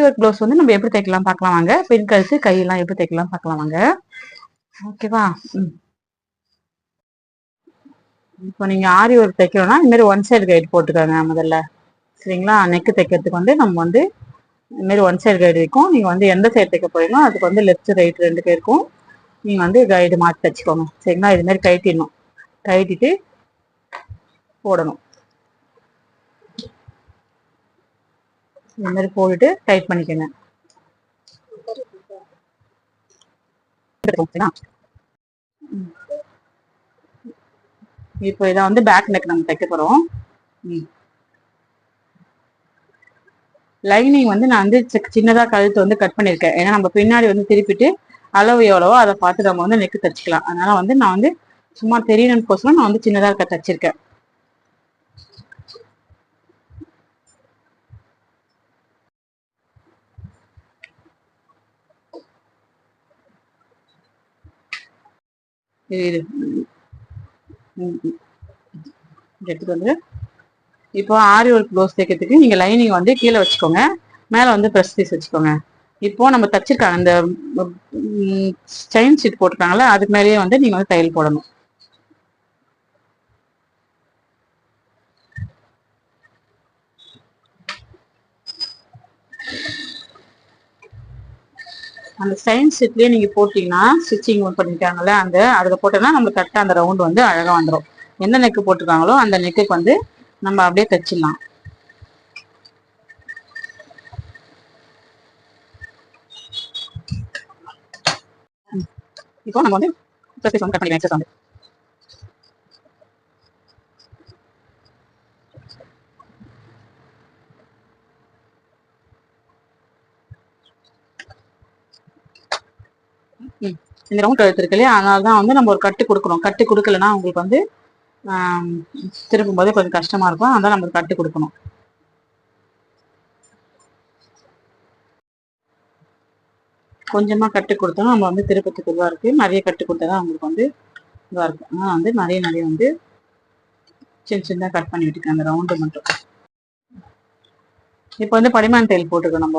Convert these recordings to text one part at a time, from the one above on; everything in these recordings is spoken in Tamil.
ஆரி ஒர்க் ப்ளவுஸ் வந்து நம்ம எப்படி தைக்கலாம் பார்க்கலாம் வாங்க. பின் கழுத்து கையெல்லாம் எப்படி தைக்கலாம் பார்க்கலாம் வாங்க. ஓகேவா இப்போ நீங்க ஆரி ஒர்க் தைக்கணும்னா இந்த மாதிரி ஒன் சைடு கைடு போட்டுக்கோங்க முதல்ல. சரிங்களா? நெக்கு தைக்கிறதுக்கு வந்து நம்ம வந்து இந்த மாதிரி ஒன் சைடு கைடு இருக்கும். நீங்க வந்து எந்த சைடு தைக்க போறீங்களோ அதுக்கு வந்து லெஃப்ட் ரைட் ரெண்டு பேருக்கும் நீங்க வந்து கைடு மாற்றி தைச்சிக்கோங்க சரிங்களா? இது மாதிரி கழட்டிடணும். கழட்டிட்டு போடணும். இந்த மாதிரி போட்டுட்டு டைட் பண்ணிக்கோங்க. ம். இப்போ இதை வந்து பேக் நெக் நம்ம தைக்க போறோம். லைனிங் வந்து நான் வந்து சின்னதாக கழுத்து வந்து கட் பண்ணியிருக்கேன் ஏன்னா நம்ம பின்னாடி வந்து திருப்பிட்டு அளவு எவ்வளவோ அதை பார்த்து நம்ம வந்து நெக்கு தச்சுக்கலாம். அதனால வந்து நான் வந்து சும்மா தெரியணும்னு நான் வந்து சின்னதாக க- தைச்சிருக்கேன் இது இது ம், ம். இங்க எடுத்துட்டு வந்து. இப்போ ஆரி ஒர்க் ப்ளவுஸ் தைக்கிறதுக்கு நீங்க லைனிங் வந்து கீழே வச்சுக்கோங்க. மேலே வந்து ப்ரெஸ் பீஸ் வச்சுக்கோங்க. இப்போ நம்ம தச்சிருக்காங்க இந்த செயின் ஷீட் போட்டிருக்காங்கல்ல அதுக்கு மேலேயே வந்து நீங்க வந்து தையல் போடணும். அந்த சைன் செட்லேயே நீங்கள் போட்டிங்கன்னா ஸ்டிச்சிங் பண்ணிட்டாங்கல்ல அந்த அதில் போட்டோம்னா நம்ம கரெக்டாக அந்த ரவுண்ட் வந்து அழகாக வந்துடும் எந்த நெக்கு போட்டிருக்காங்களோ அந்த நெக்குக்கு வந்து நம்ம அப்படியே தைச்சிடலாம். இப்போ நம்ம வந்து வந்து கட் பண்ணிக்கலாம் வந்து. இந்த ரவுண்ட் கழுத்து இருக்கு இல்லையா? அதனால தான் வந்து நம்ம ஒரு கட்டு கொடுக்கணும். கட்டு கொடுக்கலன்னா உங்களுக்கு வந்து திரும்பும் திருப்பும் போது கொஞ்சம் கஷ்டமா இருக்கும். அதான் நம்ம ஒரு கட்டு கொடுக்கணும். கொஞ்சமா கட்டு கொடுத்தோம் நம்ம வந்து திருப்பத்துக்கு இதுவாக இருக்கு. நிறைய கட்டு கொடுத்தா தான் உங்களுக்கு வந்து இதுவாக இருக்கு ஆனால் வந்து நிறைய நிறைய வந்து சின்ன சின்னதாக கட் பண்ணி விட்டுருக்கேன் அந்த ரவுண்டு மட்டும். இப்போ வந்து படிமான் தையல் போட்டுக்கோ நம்ம.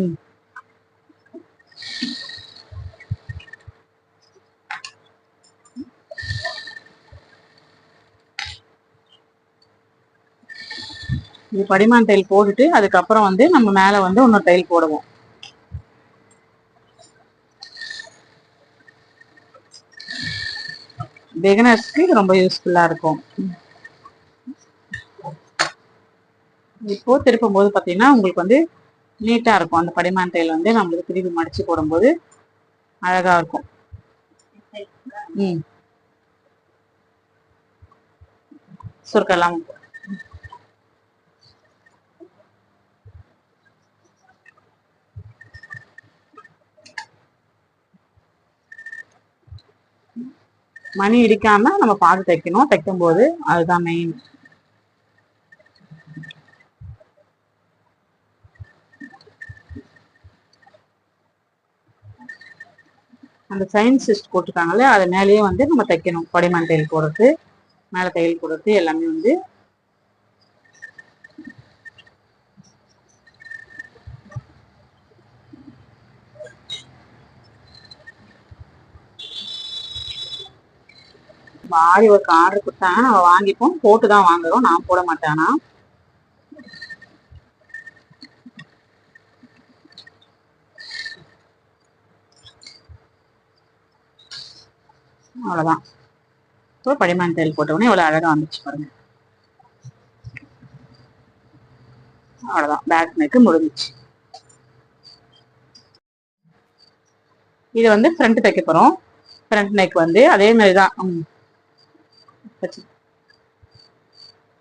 ம். இது படிமான் டைல் போட்டுட்டு அதுக்கப்புறம் வந்து நம்ம மேலே வந்து இன்னொரு டைல் போடுவோம். பிகினர்ஸ்க்கு இது ரொம்ப யூஸ்ஃபுல்லாக இருக்கும். இப்போ திருப்பும் போது பார்த்தீங்கன்னா உங்களுக்கு வந்து நீட்டாக இருக்கும். அந்த படிமான் டைல் வந்து நம்மளுக்கு திருப்பி மடித்து போடும்போது அழகாக இருக்கும். ம். சுருக்கலாம் மணி இடிக்காம நம்ம பார்த்து தைக்கணும் தைக்கும் போது அதுதான் மெயின் அந்த சயின்ஸ் சிஸ்ட் போட்டிருக்காங்களே அது மேலேயே வந்து நம்ம தைக்கணும் கொடைமன் தையல் போடுறது மேலே தையல் போடுறது எல்லாமே வந்து ஆரி ஒரு ஆர்டர் கொடுத்தாங்க நம்ம வாங்கிப்போம். போட்டு தான் வாங்குறோம். நான் போட மாட்டேனா? அவ்வளோதான் இப்போ படிமான் தையல் போட்ட இவ்வளோ அழகாக வந்துச்சு பாருங்க. அவ்வளோதான் பேக் நெக்கு முடிஞ்சிச்சு. இது வந்து ஃப்ரண்ட் தைக்க போகிறோம் ஃப்ரண்ட் நெக் வந்து அதே மாதிரி தான் வச்சு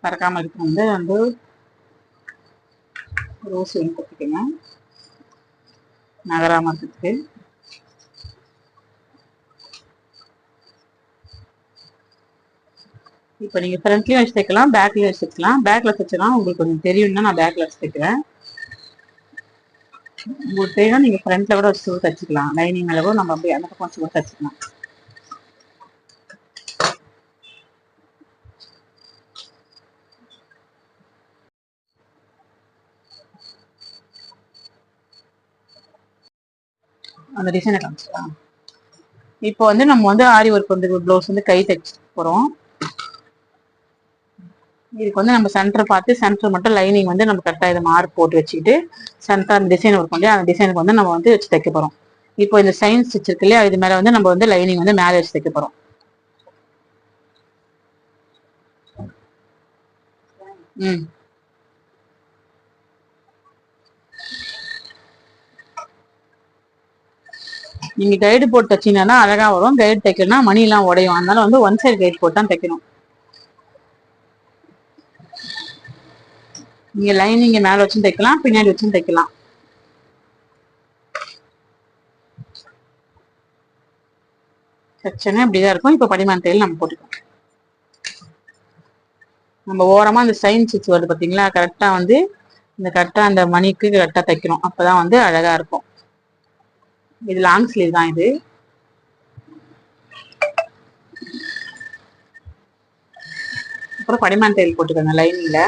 பறக்காம இருக்கு வந்து வந்து ரோஸ் ஒன்று கொடுத்துக்கோங்க நகராம இருக்கிறதுக்கு இப்போ நீங்க ஃப்ரண்ட்லேயும் வச்சு தைக்கலாம் பேக்லயும் வச்சு தைக்கலாம் பேக்ல தைச்சலாம் உங்களுக்கு கொஞ்சம் தெரியும்னா நான் பேக்ல வச்சு தைக்கிறேன் உங்களுக்கு தெரியும் நீங்க ஃப்ரண்ட்டில் கூட வச்சு கூட தைச்சிக்கலாம். லைனிங் அளவு நம்ம அப்படியே அந்த பக்கம் வச்சு கூட தைச்சிக்கலாம். அந்த டிசைனை காமிச்சிடலாம் இப்போ வந்து நம்ம வந்து ஆரி ஒர்க் வந்து ப்ளவுஸ் வந்து கை தைச்சு போகிறோம் இதுக்கு வந்து நம்ம சென்டர் பார்த்து சென்டர் மட்டும் லைனிங் வந்து நம்ம கரெக்டாக இதை மார்க் போட்டு வச்சுக்கிட்டு சென்டர் அந்த டிசைன் ஒர்க் பண்ணி அந்த டிசைனுக்கு வந்து நம்ம வந்து வச்சு தைக்க போகிறோம் இப்போ இந்த சைன் ஸ்டிச் இருக்கு இல்லையா இது மேலே வந்து நம்ம வந்து லைனிங் வந்து மேலே வச்சு தைக்க போகிறோம் ம். நீங்க கைடு போட்டு தைச்சீங்கன்னா அழகா வரும். கைடு தைக்கணும்னா மணி எல்லாம் உடையும். அதனால வந்து ஒன் சைடு கைடு போட்டு தான் தைக்கணும். நீங்க லைனிங்க மேல வச்சும் தைக்கலாம் பின்னாடி வச்சும் தைக்கலாம். செக்ஷனே இப்படிதான் இருக்கும். இப்ப படிமான தையல் நம்ம போட்டுக்கலாம். நம்ம ஓரமா அந்த சைன் ஸ்டிச் வருது பாத்தீங்களா? கரெக்டா வந்து இந்த கரெக்டா அந்த மணிக்கு கரெக்டா தைக்கணும். அப்பதான் வந்து அழகா இருக்கும். இது லாங் ஸ்லீவ் தான் இது. அப்புறம் படிமான் தையல் போட்டுக்கோங்க லைனிங்ல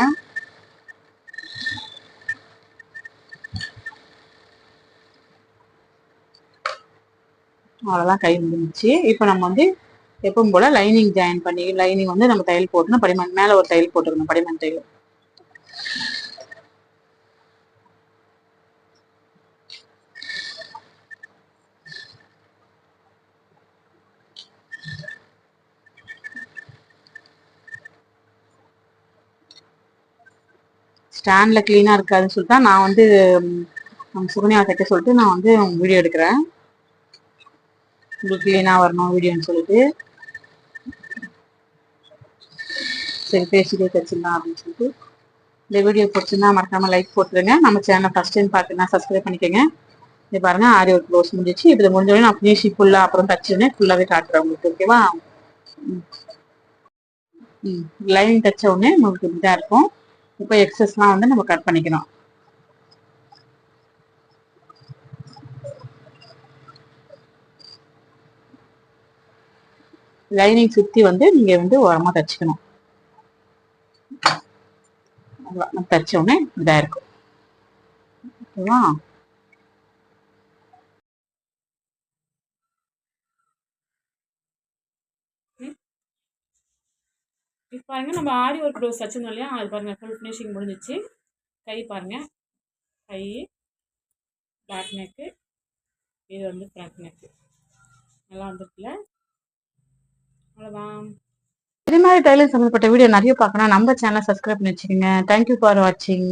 அவ்வளோதான் கை முடிஞ்சிச்சு. இப்போ நம்ம வந்து எப்பவும் போல லைனிங் ஜாயின் பண்ணி லைனிங் வந்து நம்ம தையல் போட்டுணும் படிமன் மேலே ஒரு தையல் போட்டுக்கணும் படிமன் தையல். ஸ்டாண்டில் க்ளீனாக இருக்காதுன்னு சொல்லிட்டு நான் வந்து சுகன்யா தைக்க சொல்லிட்டு நான் வந்து வீடியோ எடுக்கிறேன். உங்களுக்கு க்ளீனாக வரணும் வீடியோன்னு சொல்லிட்டு. சரி பேசிட்டே தைச்சிடலாம் அப்படின்னு சொல்லிட்டு. இந்த வீடியோ பிடிச்சிருந்தா மறக்காம லைக் போட்டுருங்க. நம்ம சேனலை ஃபஸ்ட் டைம் பார்க்கணும்னா சப்ஸ்கிரைப் பண்ணிக்கோங்க. இது பாருங்க ஆரி ஒர்க் க்ளோஸ் முடிஞ்சிச்சு. இப்போ இது முடிஞ்சோடனே நான் ஃபினிஷிங் ஃபுல்லாக அப்புறம் தச்சிருந்தேன் ஃபுல்லாகவே காட்டுறேன் உங்களுக்கு ஓகேவா ம். லைனிங் தைச்ச உடனே உங்களுக்கு இப்படிதான் இருக்கும். இப்போ எக்ஸஸ்லாம் வந்து நம்ம கட் பண்ணிக்கணும். லைனிங் சுத்தி வந்து நீங்க வந்து ஓரமா தச்சுக்கணும். நம்ம தச்ச உடனே இதா இருக்கும் ஓகேவா? இப்போ பாருங்கள் நம்ம ஆரி ஒர்க் ப்ளவுஸ் வச்சிருந்தோம் இல்லையா? அது பாருங்கள் ஃபுல் ஃபினிஷிங் முடிஞ்சிச்சு. கை பாருங்கள் கை பேக் நெக்கு இது வந்து ஃப்ரண்ட் நெக்கு நல்லா வந்துருக்குல்ல அவ்வளோதான் இது மாதிரி டைலர் சம்மந்தப்பட்ட வீடியோ நிறைய பார்க்கணும் நம்ம சேனலை சப்ஸ்கிரைப் பண்ணி வச்சுக்கோங்க. தேங்க்யூ ஃபார் வாட்சிங்